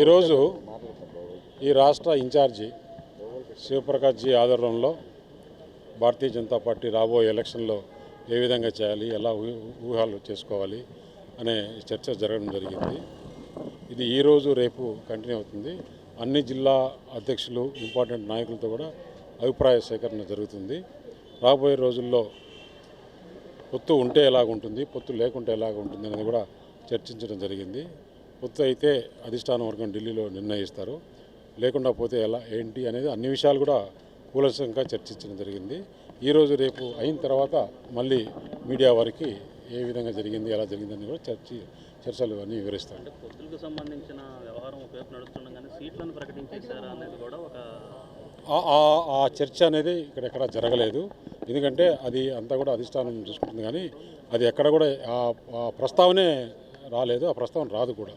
ఈరోజు ఈ రాష్ట్ర ఇన్ఛార్జి శివప్రకాష్ జీ ఆధ్వర్యంలో భారతీయ జనతా పార్టీ రాబోయే ఎలక్షన్లో ఏ విధంగా చేయాలి ఎలా ఊహాలు చేసుకోవాలి అనే చర్చ జరగడం జరిగింది. ఇది ఈరోజు రేపు కంటిన్యూ అవుతుంది. అన్ని జిల్లా అధ్యక్షులు ఇంపార్టెంట్ నాయకులతో కూడా అభిప్రాయ సేకరణ జరుగుతుంది. రాబోయే రోజుల్లో పొత్తు ఉంటే ఎలాగుంటుంది పొత్తు లేకుంటే ఎలాగుంటుంది అనేది కూడా చర్చించడం జరిగింది. పొత్తు అయితే అధిష్టానం వర్గం ఢిల్లీలో నిర్ణయిస్తారు. లేకుండా పోతే ఎలా ఏంటి అనేది అన్ని విషయాలు కూడా కూలంకషంగా చర్చించడం జరిగింది. ఈరోజు రేపు అయిన తర్వాత మళ్ళీ మీడియా వారికి ఏ విధంగా జరిగింది ఎలా జరిగిందని కూడా చర్చి చర్చలు అన్నీ వివరిస్తారు. అంటే పొత్తులకు సంబంధించిన వ్యవహారం ఒకవైపు నడుస్తుండగానే సీట్లను ప్రకటించేశారా అనేది కూడా ఒక ఆ- చర్చ అనేది ఇక్కడ ఎక్కడ జరగలేదు. ఎందుకంటే అది అంతా కూడా అధిష్టానం చూసుకుంటుంది కానీ అది ఎక్కడ కూడా ఆ- ప్రస్తావనే రాలేదు ఆ ప్రస్తావన రాదు కూడా.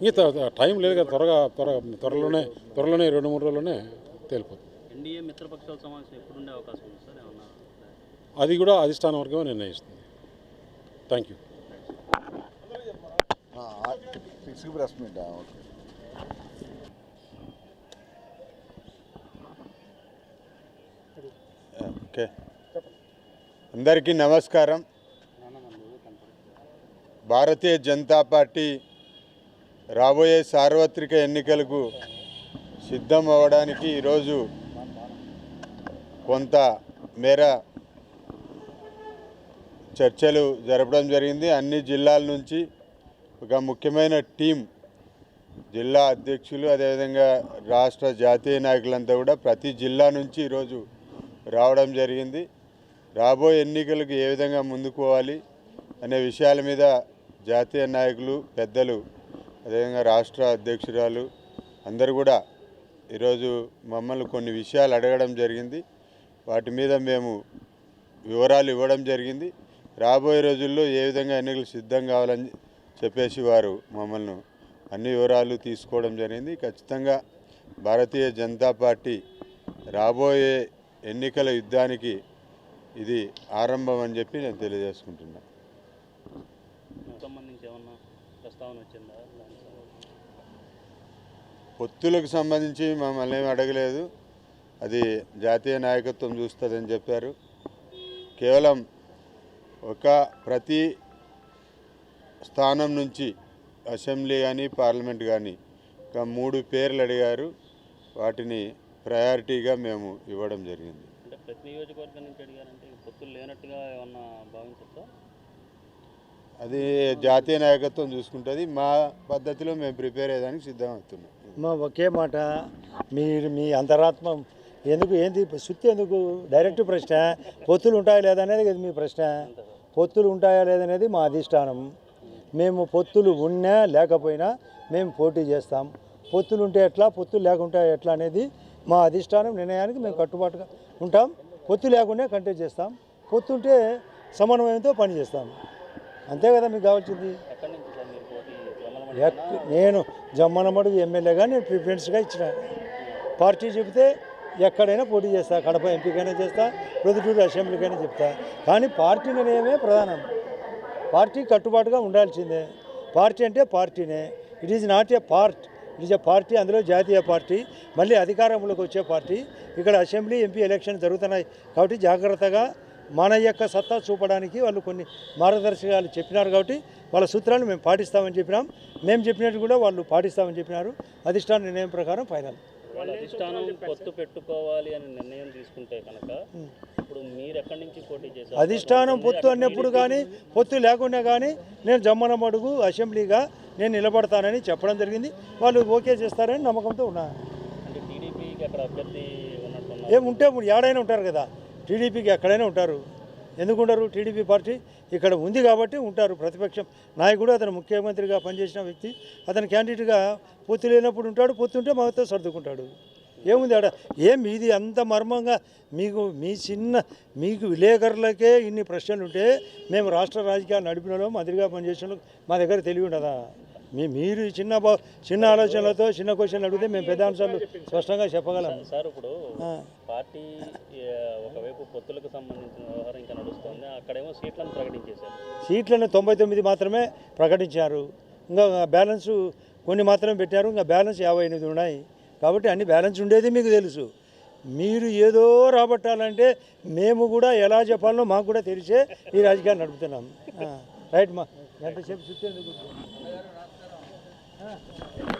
ఇంకా టైం లేదు కదా త్వరగా త్వర త్వరలోనే త్వరలోనే రెండు మూడు రోజుల్లోనే తేలిపోతుంది. అది కూడా అధిష్టానం వర్గం నిర్ణయిస్తుంది. థ్యాంక్ యూ సిక్స్కి ప్రెస్ మీట్ ఓకే ఓకే అందరికీ నమస్కారం. భారతీయ జనతా పార్టీ రాబోయే సార్వత్రిక ఎన్నికలకు సిద్ధం అవ్వడానికి ఈరోజు కొంత మేర చర్చలు జరపడం జరిగింది. అన్ని జిల్లాల నుంచి ఒక ముఖ్యమైన టీం జిల్లా అధ్యక్షులు అదేవిధంగా రాష్ట్ర జాతీయ నాయకులంతా కూడా ప్రతి జిల్లా నుంచి ఈరోజు రావడం జరిగింది. రాబోయే ఎన్నికలకు ఏ విధంగా ముందుకు పోవాలి అనే విషయాల మీద జాతీయ నాయకులు పెద్దలు అదేవిధంగా రాష్ట్ర అధ్యక్షురాలు అందరూ కూడా ఈరోజు మమ్మల్ని కొన్ని విషయాలు అడగడం జరిగింది. వాటి మీద మేము వివరాలు ఇవ్వడం జరిగింది. రాబోయే రోజుల్లో ఏ విధంగా ఎన్నికలు సిద్ధం కావాలని చెప్పేసి వారు మమ్మల్ని అన్ని వివరాలు తీసుకోవడం జరిగింది. ఖచ్చితంగా భారతీయ జనతా పార్టీ రాబోయే ఎన్నికల యుద్ధానికి ఇది ఆరంభం అని చెప్పి నేను సంబంధించి? పొత్తులకు సంబంధించి మమ్మల్ని ఏమి అడగలేదు. అది జాతీయ నాయకత్వం చూస్తుందని చెప్పారు. కేవలం ఒక ప్రతి స్థానం నుంచి అసెంబ్లీ కానీ పార్లమెంట్ కానీ ఒక మూడు పేర్లు అడిగారు. వాటిని ప్రయారిటీగా మేము ఇవ్వడం జరిగింది. నియోజకవర్గం నుంచి అడిగారంటే పొత్తులు లేనట్టుగా ఏమన్నా భావించచ్చా అది జాతీయ నాయకత్వం చూసుకుంటుంది. మా పద్ధతిలో మేము ప్రిపేర్ అయ్యేదానికి సిద్ధం అవుతున్నాం. మా ఒకే మాట మీరు మీ అంతరాత్మ ఎందుకు ఏంది సుత్తి ఎందుకు? డైరెక్ట్ ప్రశ్న పొత్తులు ఉంటాయా లేదా అనేది కదా మీ ప్రశ్న. పొత్తులు ఉంటాయా లేదనేది మా అధిష్టానం. మేము పొత్తులు ఉన్నా లేకపోయినా మేము పోటీ చేస్తాం. పొత్తులు ఉంటే ఎట్లా పొత్తులు లేకుంటే ఎట్లా అనేది మా అధిష్టానం నిర్ణయానికి మేము కట్టుబాటుగా ఉంటాం. పొత్తు లేకుండా కంటెస్ట్ చేస్తాం. పొత్తు ఉంటే సమన్వయంతో పని చేస్తాం. అంతే కదా మీకు కావాల్సింది? నేను జమ్మనమడుగు ఎమ్మెల్యేగా నేను ప్రిఫరెన్స్గా ఇచ్చిన. పార్టీ చెబితే ఎక్కడైనా పోటీ చేస్తా. కడప ఎంపీకైనా చేస్తా ప్రొద్దుటూరు అసెంబ్లీకైనా చెప్తా. కానీ పార్టీ నిర్ణయమే ప్రధానం. పార్టీ కట్టుబాటుగా ఉండాల్సిందే. పార్టీ అంటే పార్టీనే. It is not a part it party అందులో జాతీయ పార్టీ మళ్ళీ అధికారంలోకి వచ్చే పార్టీ. ఇక్కడ అసెంబ్లీ ఎంపీ ఎలక్షన్ జరుగుతున్నాయి కాబట్టి జాగ్రత్తగా మన యొక్క సత్తా చూపడానికి వాళ్ళు కొన్ని మార్గదర్శకాలు చెప్పినారు కాబట్టి వాళ్ళ సూత్రాలు మేము పాటిస్తామని చెప్పినాం. మేము చెప్పినట్టు కూడా వాళ్ళు పాటిస్తామని చెప్పినారు. అధిష్టాన నిర్ణయం ప్రకారం ఫైనల్. వాళ్ళ అధిష్టానం పొత్తు పెట్టుకోవాలి అని నిర్ణయం తీసుకుంటే కనుక ఇప్పుడు మీరు ఎక్కడి నుంచి పోటీ చేశారు? అధిష్టానం పొత్తు అన్నప్పుడు కానీ పొత్తు లేకుండా కానీ నేను జమ్మనమడుగు అసెంబ్లీగా నేను నిలబడతానని చెప్పడం జరిగింది. వాళ్ళు ఓకే చేస్తారని నమ్మకంతో ఉన్నా. అంటే టీడీపీకి అక్కడ అభ్యర్థి ఉన్నట్టున్నారు ఏం ఉంటే ఇప్పుడు ఏడైనా ఉంటారు కదా. టీడీపీకి ఎక్కడైనా ఉంటారు. ఎందుకు టీడీపీ పార్టీ ఇక్కడ ఉంది కాబట్టి ఉంటారు ప్రతిపక్షం నాయకుడు అతను ముఖ్యమంత్రిగా పనిచేసిన వ్యక్తి. అతను క్యాండిడేట్గా పొత్తు లేనప్పుడు ఉంటాడు పొత్తు ఉంటే మాతో సర్దుకుంటాడు. ఏముంది ఆడ? ఏం మీది అంత మర్మంగా? మీకు మీ చిన్న మీకు విలేకరులకే ఇన్ని ప్రశ్నలు ఉంటే మేము రాష్ట్ర రాజకీయాలు నడిపిన వాళ్ళం మంత్రిగా పనిచేసిన మా దగ్గర తెలివి ఉండదా? మీరు చిన్న చిన్న ఆలోచనలతో చిన్న క్వశ్చన్లు అడిగితే మేము పెద్ద అంశాలు స్పష్టంగా చెప్పగలం. సార్ ఇప్పుడు. పార్టీ ఒకవైపు పొత్తులకు సంబంధించిన వ్యవహారం ఇంకా నడుస్తుంది అక్కడేమో సీట్లను ప్రకటించేశారు. సీట్లను తొంభై తొమ్మిది మాత్రమే ప్రకటించారు. ఇంకా బ్యాలెన్స్ కొన్ని మాత్రమే పెట్టారు ఇంకా బ్యాలెన్స్ యాభై ఎనిమిది ఉన్నాయి. కాబట్టి అన్ని బ్యాలెన్స్ ఉండేది మీకు తెలుసు. మీరు ఏదో రాబట్టాలంటే మేము కూడా ఎలా చెప్పాలనో మాకు కూడా తెలిసే ఈ రాజకీయాలు నడుపుతున్నాం. రైట్ మా ఎంతసేపు చూస్తే Thank you.